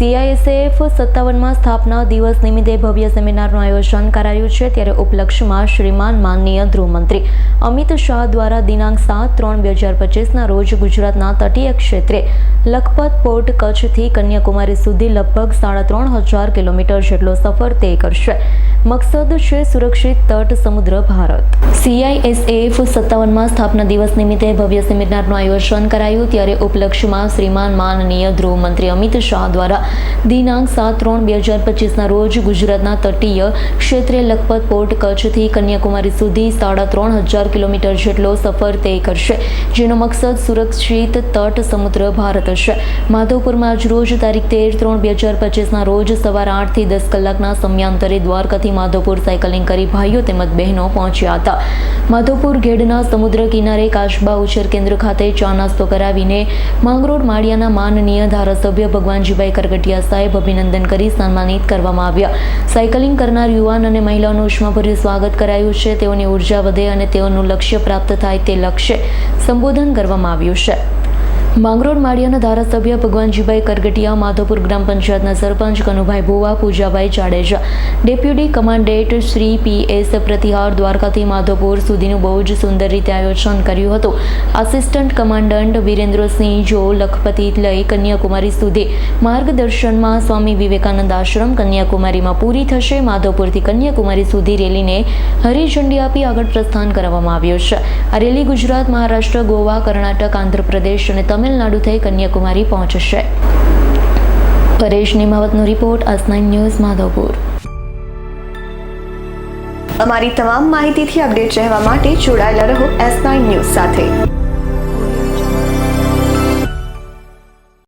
CISF સત્તાવનમાં સ્થાપના દિવસ નિમિત્તે ભવ્ય સેમિનારનું આયોજન કરાયું છે ત્યારે ઉપલક્ષમાં શ્રીમાન માનનીય ગૃહમંત્રી અમિત શાહ દ્વારા દિનાંક સાત ત્રણ બે હજાર પચીસના રોજ ગુજરાતના તટીય ક્ષેત્રે લખપત પોર્ટ કચ્છથી કન્યાકુમારી સુધી લગભગ સાડા ત્રણ હજાર કિલોમીટર જેટલો સફર તે કરશે. મકસદ છે સુરક્ષિત તટ સમુદ્ર ભારત. સીઆઈએસએફ સત્તાવનમાં સ્થાપના દિવસ નિમિત્તે ભવ્ય સેમિનારનું આયોજન કરાયું ત્યારે ઉપલક્ષમાં શ્રીમાન માનનીય ગૃહમંત્રી અમિત શાહ દ્વારા દિનાંક સાત ત્રણ બે હજાર પચીસના રોજ ગુજરાતના તટીય ક્ષેત્રે લખપત પોર્ટ કચ્છથી કન્યાકુમારી સુધી સાડા ત્રણ હજાર કિલોમીટર જેટલો સફર તે કરશે, જેનો મકસદ સુરક્ષિત તટ સમુદ્ર ભારત હશે. માધવપુરમાં આજ રોજ તારીખ તેર ત્રણ બે હજાર પચીસના રોજ સવારે આઠથી દસ કલાકના સમયાંતરે દ્વારકાથી માધવપુર સાયકલિંગ કરી ભાઈઓ તેમજ બહેનો પહોંચ્યા હતા. માધવપુર ઘેડના સમુદ્ર કિનારે કાશબા ઉછેર કેન્દ્ર ખાતે ચા નાસ્તો કરાવીને માંગરોળ માળિયાના માનનીય ધારાસભ્ય ભગવાનજીભાઈ કરગટિયા સાહેબ અભિનંદન કરી સન્માનિત કરવામાં આવ્યા. સાયકલિંગ કરનાર યુવાન અને મહિલાઓનું ઉષ્માભર્યું સ્વાગત કરાયું છે. તેઓની ઊર્જા વધે અને તેઓનું લક્ષ્ય પ્રાપ્ત થાય તે લક્ષ્ય સંબોધન કરવામાં આવ્યું છે. માંગરોળ માળિયાના ધારાસભ્ય ભગવાનજીભાઈ કરગટિયા, માધવપુર ગ્રામ પંચાયતના sarpanch Kanubhai Bhuva, Pujabhai Jadeja, deputy commandant Shri P S Pratihar દ્વારકાથી માધોપુર સુધીનું બહુ જ સુંદર રીતે આયોજન કર્યું હતું. આસિસ્ટન્ટ કમાન્ડન્ટ વિરેન્દ્રસિંહ જો લખપતિ લઈ કન્યાકુમારી સુધી માર્ગદર્શનમાં સ્વામી વિવેકાનંદ આશ્રમ કન્યાકુમારીમાં પૂરી થશે. માધોપુરથી કન્યાકુમારી સુધી રેલીને હરીઝંડી આપી આગળ પ્રસ્થાન કરવામાં આવ્યું છે. આ રેલી ગુજરાત, મહારાષ્ટ્ર, ગોવા, કર્ણાટક, આંધ્રપ્રદેશ અને તમિલનાડુ થઈ કન્યાકુમારી પહોંચશે. પરેશ નિમાવતનો રિપોર્ટ અસ ન્યૂઝ માધવપુર. અમારી તમામ માહિતીથી અપડેટ રહેવા માટે જોડાયેલા રહો એસ નાઇન ન્યૂઝ સાથે.